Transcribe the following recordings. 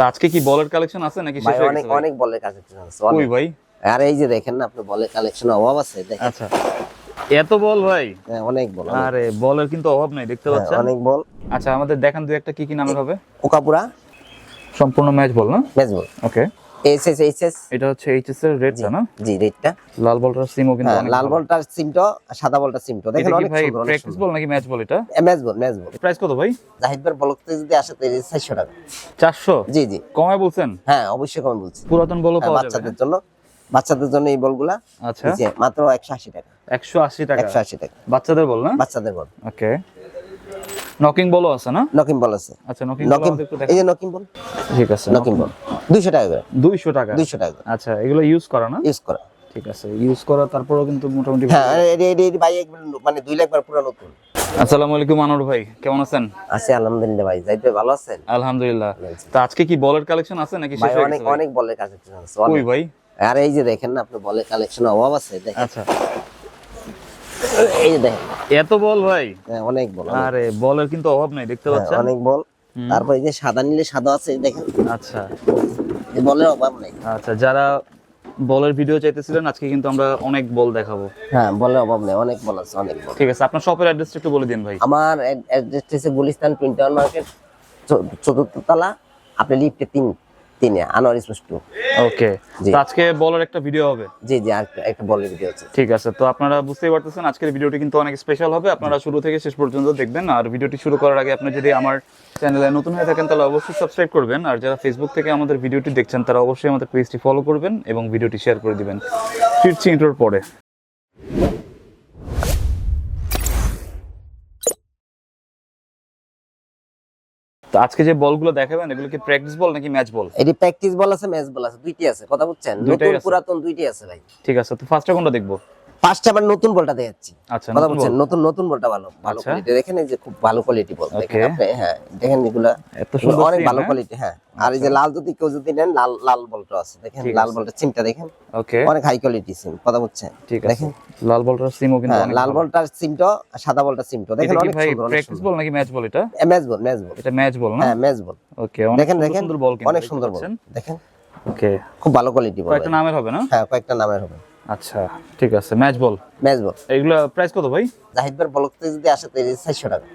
তা আজকে কি বলের কালেকশন আছে নাকি শেষ হয়ে অনেক গেছে ভাই? অনেক বলের কালেকশন আছে ওই ভাই? আর এই যে দেখেন না আপনি বলের কালেকশন অভাব আছে দেখেন। আচ্ছা। এত বল ভাই? হ্যাঁ, অনেক বল অনেক। আরে বলের কিন্তু অভাব নাই দেখতে হ্যাঁ, পাচ্ছেন? অনেক বল। আচ্ছা আমাদের দেখান দুই একটা কি কি নামের হবে। ওকাপুরা সম্পূর্ণ ম্যাচ বল না? Match ball okay S S এটা হচ্ছে এইচএস এর রেডটা না? জি রেডটা লাল বলটার সিমও কিন্তু লাল বলটার সিমটো সাদা বলটার সিমটো দেখেন অনেক সুন্দর প্র্যাকটিস বল নাকি ম্যাচ বল এটা? Match ball match ball price কত ভাই? জাহিদ ভাই বলতে যদি আসে তো চারশো টাকা। চারশো? জি বলছেন? হ্যাঁ অবশ্যই কম বলছি। পুরাতন হ্যাঁ, পাওয়া যাবে। বাচ্চাদের জন্য বাচ্চাদের জন্য এই বলগুলা আচ্ছা। মাত্র একশো আশি টাকা। একশো আশি টাকা। একশো আশি টাকা। বাচ্চাদের বল না? বাচ্চাদের বল ওকে নকিং বলও আছে না? নকিম বল আছে। আচ্ছা নকিং বল একটু এই যে নকিম বল ঠিক আছে। নকিম বল দুইশো টাকা করে। দুইশো টাকা। দুইশো টাকা আচ্ছা এগুলো ইউজ করা না? ইউজ করা। ঠিক আছে ইউজ করা তারপরেও কিন্তু মোটামুটি হ্যাঁ ভাই মানে দুই লাখ বার পুরো নতুন। আসসালামু আলাইকুম আনোয়ার ভাই কেমন আছেন? আছে আলহামদুলিল্লাহ ভাই যাইতে ভালো আছেন? আলহামদুলিল্লাহ। তা আজকে কি বলের কালেকশন আছে নাকি শেষ হয়ে অনেক? অনেক বলের কালেকশন আছে কই ভাই? আর এই যে দেখেন না আপনি বলের কালেকশন অভাব আছে দেখেন। আচ্ছা। এই যে দেখেন। এত বল ভাই? হ্যাঁ, অনেক বল। আরে বলের কিন্তু অভাব নাই দেখতে হ্যাঁ, পাচ্ছেন? অনেক বল। তারপর এই যে সাদা নিলে সাদা আছে দেখেন। আচ্ছা। এই বলের অভাব নেই। আচ্ছা যারা বলের ভিডিও চাইতেছিলেন আজকে কিন্তু আমরা অনেক বল দেখাবো। হ্যাঁ বলের অভাব নেই অনেক বল আছে অনেক বল। ঠিক আছে আপনার শপের অ্যাড্রেসটা একটু বলে দিন ভাই। আমার অ্যাড্রেস হচ্ছে গুলিস্তান টোয়েন্টি ওয়ান মার্কেট চতুর্থ তলা আপনি লিফটে তিন তিনে আনোয়ার স্পোর্টস টু ওকে আজকে বলের একটা ভিডিও হবে। জি জি একটা- একটা বলের ভিডিও আছে। ঠিক আছে তো আপনারা বুঝতেই পারতেছেন আজকের ভিডিওটি কিন্তু অনেক স্পেশাল হবে। আপনারা শুরু থেকে শেষ পর্যন্ত দেখবেন আর ভিডিওটি শুরু করার আগে আপনি যদি আমার চ্যানেলে নতুন হয়ে থাকেন তাহলে অবশ্যই সাবস্ক্রাইব করবেন। আর যারা ফেসবুক থেকে আমাদের ভিডিওটি দেখছেন তারা অবশ্যই আমাদের পেজটি ফলো করবেন এবং ভিডিওটি শেয়ার করে দিবেন। ফিরছি ইন্টোর পরে। আজকে যে বলগুলো দেখাবেন এগুলো কি প্র্যাকটিস বল নাকি ম্যাচ বল এটি প্র্যাকটিস বল আছে ম্যাচ বল আছে দুইটি আছে কথা বুঝছেন? নতুন পুরাতন দুইটি আছে ভাই। ঠিক আছে তো ফার্স্টে কোনটা দেখব। ফার্স্টে আবার নতুন বলটা দেখাচ্ছি। আচ্ছা কথা নতুন বলছেন নতুন নতুন বলটা ভালো ভালো আচ্ছা। কোয়ালিটি দেখেন এই যে খুব ভালো কোয়ালিটি বল। দেখেন আপনি হ্যাঁ দেখেন এগুলা এত সুন্দর অনেক ভালো হ্যাঁ? কোয়ালিটি হ্যাঁ। আর এই যে লাল যদি কেউ যদি নেন লাল লাল বলটা আছে। দেখেন লাল বলটা সিমটা দেখেন। ওকে অনেক হাই কোয়ালিটি সিম কথা বুঝছেন ঠিক আছে। দেখেন। লাল বলটার সিমও কিন্তু হ্যাঁ অনেক লাল বলটার সিমটা সাদা বলটার সিমটা দেখেন অনেক সুন্দর অনেক প্র্যাকটিস বল নাকি ম্যাচ বল এটা? Match ball match ball. এটা ম্যাচ বল না? হ্যাঁ ম্যাচ বল। ওকে দেখেন দেখেন। সুন্দর বল অনেক সুন্দর বল দেখেন। ওকে খুব ভালো কোয়ালিটি বল কয়েকটা নামের হবে না? হ্যাঁ কয়েকটা নামের হবে। আচ্ছা ঠিক আছে ম্যাচ বল ম্যাচ বল এগুলো প্রাইস কত ভাই? জাহিদ ভাই বলতে যদি আসে তো চারশো টাকা।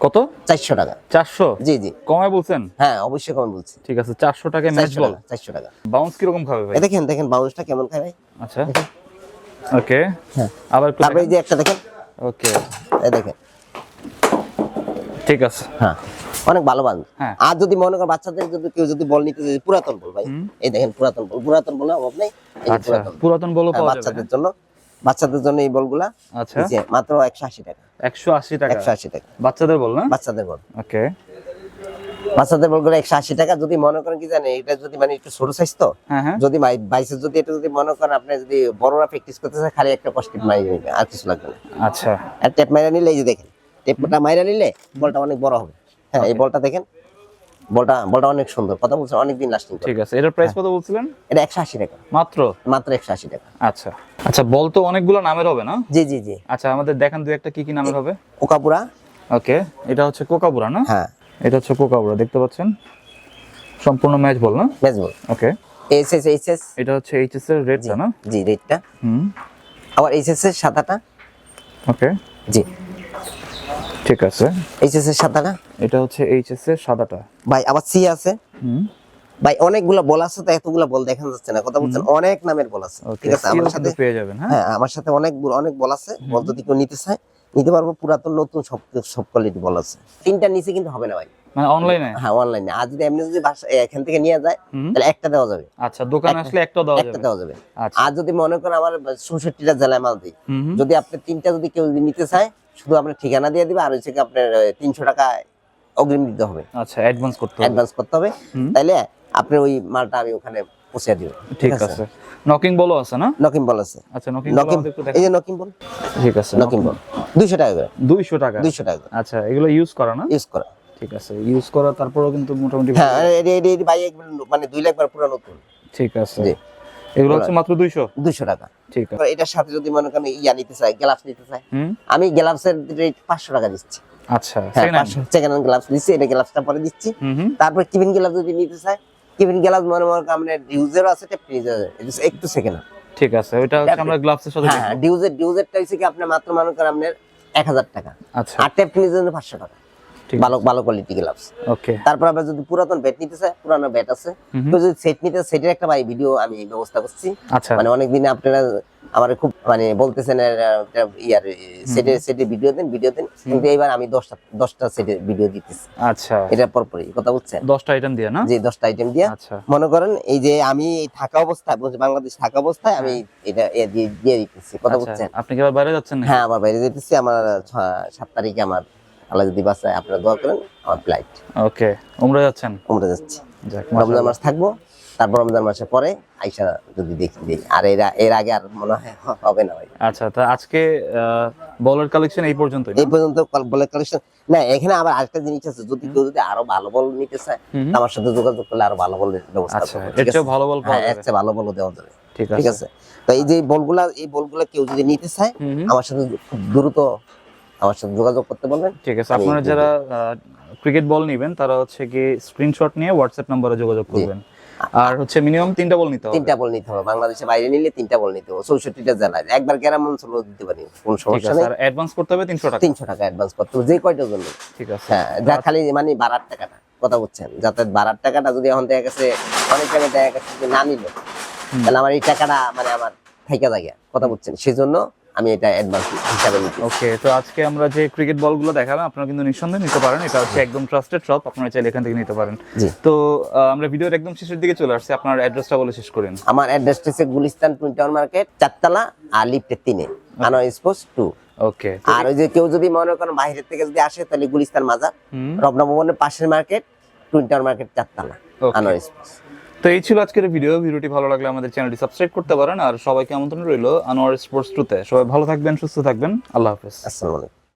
কত? চারশো টাকা। চারশো? জি জি। কমায় বলছেন? হ্যাঁ অবশ্যই কম বলছি। ঠিক আছে চারশো টাকায় ম্যাচ বল চারশো টাকা। বাউন্স কীরকম খাবে ভাই? দেখেন দেখেন বাউন্সটা কেমন খায় ভাই? আচ্ছা। ওকে। হ্যাঁ। আবার একটু তারপরে এই যে একটা দেখেন। ওকে। এই দেখেন। ঠিক আছে। হ্যাঁ। অনেক ভালো বান হ্যাঁ। আর যদি মনে করেন বাচ্চাদের যদি কেউ যদি বল নিতে চায়, পুরাতন বল ভাই। এই দেখেন পুরাতন বল। পুরাতন বলে অভাব নেই আচ্ছা। পুরাতন বলও হ্যাঁ, বাচ্চাদের জন্য বাচ্চাদের জন্য এই বলগুলা আচ্ছা। মাত্র একশো আশি টাকা। একশো আশি টাকা? একশো আশি টাকা। বাচ্চাদের বল না? বাচ্চাদের বল। ওকে। বাচ্চাদের বলগুলো একশো আশি টাকা যদি মনে করেন কি জানেন এটা যদি মানে একটু ছোট সাইজ তো হ্যাঁ যদি বাইসে যদি এটা যদি মনে করেন আপনি যদি বড়রা প্র্যাকটিস করতে চায় খালি একটা কষ্টিপ মারি নেবে আর কিছু লাগবে না। আচ্ছা। আর টেপ মাইরা নিলে এই যে দেখেন টেপটা মাইরা নিলে বলটা অনেক বড় হবে। হ্যাঁ এই বলটা দেখেন। বলটা বলটা অনেক সুন্দর। কথা বলছেন অনেক দিন লাস্টিং ঠিক আছে এটার প্রাইস কত বলছিলেন? এটা একশো আশি টাকা। মাত্র? মাত্র একশো আশি টাকা। আচ্ছা। আচ্ছা বল তো অনেকগুলো নামের হবে না? জি জি জি। আচ্ছা আমাদের দেখান দুই একটা কি কি নামের হবে। কোকাপুরা। ওকে এটা হচ্ছে কোকাবুরা না? হ্যাঁ। এটা হচ্ছে কোকাবুরা দেখতে পাচ্ছেন? সম্পূর্ণ ম্যাচ বল না? মেজবল okay. H S H S এটা হচ্ছে এইচএস এর রেডটা না? জি রেটটা হুম। আবার এইচ এস এর সাদাটা। ওকে। জি। ঠিক আছে। এইচএস এর সাদাটা? এটা হচ্ছে এইচএস এর সাদাটা। ভাই আবার সি আছে। হুম। ভাই অনেকগুলো বল আছে তো এতগুলা বল দেখা যাচ্ছে না। কথা বলছেন অনেক নামের বল আছে। ঠিক আছে আমার সাথে পেয়ে যাবেন হ্যাঁ? হ্যাঁ আমার সাথে অনেক অনেক বল আছে। বল যদি কেউ নিতে চায় নিতে পারব। পুরাতন নতুন সব সব কোয়ালিটি বল আছে। তিনটা নিচে কিন্তু হবে না ভাই। মানে অনলাইনে হ্যাঁ অনলাইনে আর যদি এমনি যদি এখান থেকে নিয়ে যায় তাহলে একটা দেওয়া যাবে। আচ্ছা দোকানে আসলে একটাও দেওয়া একটা দেওয়া যাবে। আচ্ছা। আর যদি মনে করেন আমার চৌষট্টিটা জেলায় মাল দিই। যদি আপনি তিনটা যদি কেউ নিতে চায় শুধু আপনার ঠিকানা দিয়ে দিবে আর হচ্ছে আপনার তিনশো টাকা অগ্রিম দিতে হবে। আচ্ছা অ্যাডভান্স করতে হবে। অ্যাডভান্স করতে হবে। তাইলে আপনি ওই মালটা আমি ওখানে পৌঁছে দিব। ঠিক আছে? নকিং বলও আছে না? নকিম বল আছে। আচ্ছা নকিং বল এই যে নকিম বল ঠিক আছে নকিম বল দুইশো টাকা করে। 200 টাকা। দুইশো টাকা আচ্ছা এগুলো ইউজ করা না? ইউজ করা। ঠিক আছে ইউজ করা তারপরেও কিন্তু মোটামুটি হ্যাঁ ভাই মানে দুই লাখ বার পুরো নতুন। ঠিক আছে। জি। এগুলো হচ্ছে মাত্র 200 দুইশো টাকা। ঠিক আছে। এটার সাথে যদি মনে করেন ইয়া নিতে চাই গ্লাভস নিতে চাই আমি গ্লাভসের রেট পাঁচশো টাকা দিচ্ছি। আচ্ছা সেকেন্ড হ্যান্ড গ্লাভস দিচ্ছি এটা গ্লাভসটা পরে দিচ্ছি। তারপর কিবিন গ্লাভস যদি নিতে চাই কেভিন গ্লাস মনে মনে করেন আপনার ডিউজেরও আছে একটু সেকেন্ড ঠিক আছে ওইটা হচ্ছে আমরা গ্লাভসের সাথে হ্যাঁ ডিউজের ডিউজেরটা হচ্ছে কি আপনার মাত্র মনে করেন আপনার এক হাজার টাকা। আচ্ছা। আর টেপ নিজের জন্য পাঁচশো টাকা। ঠিক ভালো ভালো কোয়ালিটি গ্লাভস ওকে তারপর আবার যদি পুরাতন ব্যাট নিতে চায় পুরানো ব্যাট আছে। তো যদি সেট নিতে সেটের একটা ভাই ভিডিও আমি ব্যবস্থা করছি। আচ্ছা। মানে অনেকদিন আপনারা আমার খুব মানে বলতেছেন ইয়ার সেটের সেটের ভিডিও দেন ভিডিও দেন। কিন্তু এবার আমি দশটা দশটা সেটের ভিডিও দিতেছি। আচ্ছা। এটা পরপরই কথা বুঝছেন দশটা আইটেম দিয়ে না? যে দশটা আইটেম দিয়া। আচ্ছা। মনে করেন এই যে আমি থাকা অবস্থায় বাংলাদেশ থাকা অবস্থায় আমি এটা এ দিয়ে দিয়ে দিতেছি কথা আচ্ছা। বুঝছেন আপনি কি আবার বাইরে যাচ্ছেন হ্যাঁ আমার বাইরে যেতেছি আমার সাত তারিখে আমার আল্লাহ যদি বাসায় আপনারা দোয়া করেন আমার ফ্লাইট ওকে উমরা যাচ্ছেন? আমরা যাচ্ছি। রমজান মাস থাকব তারপর রমজান মাসের পরে আইসা যদি দেখি দেখি। আর এর এর আগে আর মনে হয় হবে না ভাই। আচ্ছা তা আজকে বলের কালেকশন এই পর্যন্তই না? এই পর্যন্ত বলের কালেকশন না এখানে আবার আরেকটা জিনিস আছে যদি কেউ যদি আরও ভালো বল নিতে চায় আমার সাথে যোগাযোগ করলে আরও ভালো বলের ব্যবস্থা আচ্ছা এর চেয়ে? ভালো বল পাওয়া হ্যাঁ যাবে। ভালো বলও দেওয়া যাবে ঠিক ঠিক আছে। তো এই যে বলগুলা এই বলগুলা কেউ যদি নিতে চায়। আমার সাথে খুব দ্রুত আমার সাথে যোগাযোগ করতে বলবেন। ঠিক আছে আপনারা যারা ক্রিকেট বল নেবেন তারা হচ্ছে কি স্ক্রিনশট নিয়ে হোয়াটসঅ্যাপ নম্বরে যোগাযোগ করবেন। আর হচ্ছে মিনিমাম তিনটা বল নিতে হবে। তিনটা বল নিতে হবে। বাংলাদেশের বাইরে নিলে তিনটা বল নিতে হবে। চৌষট্টিটা জেলায়। একবার গ্রাম অঞ্চল দিতে পারি। কোন সমস্যা নেই। অ্যাডভান্স করতে হবে তিনশো টাকা। তিনশো টাকা অ্যাডভান্স করতে হবে। যে কয়টার জন্য। ঠিক আছে। হ্যাঁ যা খালি মানে বাড়ার টাকাটা। কথা বলছেন। যাতে বাড়ার টাকাটা যদি এখন দেখা গেছে অনেক জায়গায় দেখা গেছে যে না নিল তাহলে আমার এই টাকাটা মানে আমার থাইকা জায়গা কথা বলছেন। সেই জন্য আমি এটা অ্যাডভান্স হিসাবে নিতে ওকে তো আজকে আমরা যে ক্রিকেট বলগুলো দেখালাম আপনারা কিন্তু নিঃসন্দেহে নিতে পারেন। এটা হচ্ছে একদম ট্রাস্টেড শপ আপনারা চাইলে এখান থেকে নিতে পারেন। তো আমরা ভিডিওর একদম শেষের দিকে চলে আসছি। আপনার অ্যাড্রেসটা বলে শেষ করেন। আমার অ্যাড্রেসটা হচ্ছে গুলিস্তান টুইন টাউন মার্কেট চারতলা আর লিফটের তিনে আনোয়ার স্পোর্টস টু ওকে আর ওই যে কেউ যদি মনে করেন বাইরের থেকে যদি আসে তাহলে গুলিস্তান মাজার রবনা ভবনের পাশের মার্কেট টুইন টাউন মার্কেট চারতলা. আনোয়ার স্পোর্টস তো এই ছিল আজকের ভিডিও ভিডিওটি ভালো লাগলে আমাদের চ্যানেলটি সাবস্ক্রাইব করতে পারেন। আর সবাইকে আমন্ত্রণ রইল আনোয়ার স্পোর্টস টুতে সবাই ভালো থাকবেন, সুস্থ থাকবেন। আল্লাহ হাফেজ। আসসালামু আলাইকুম।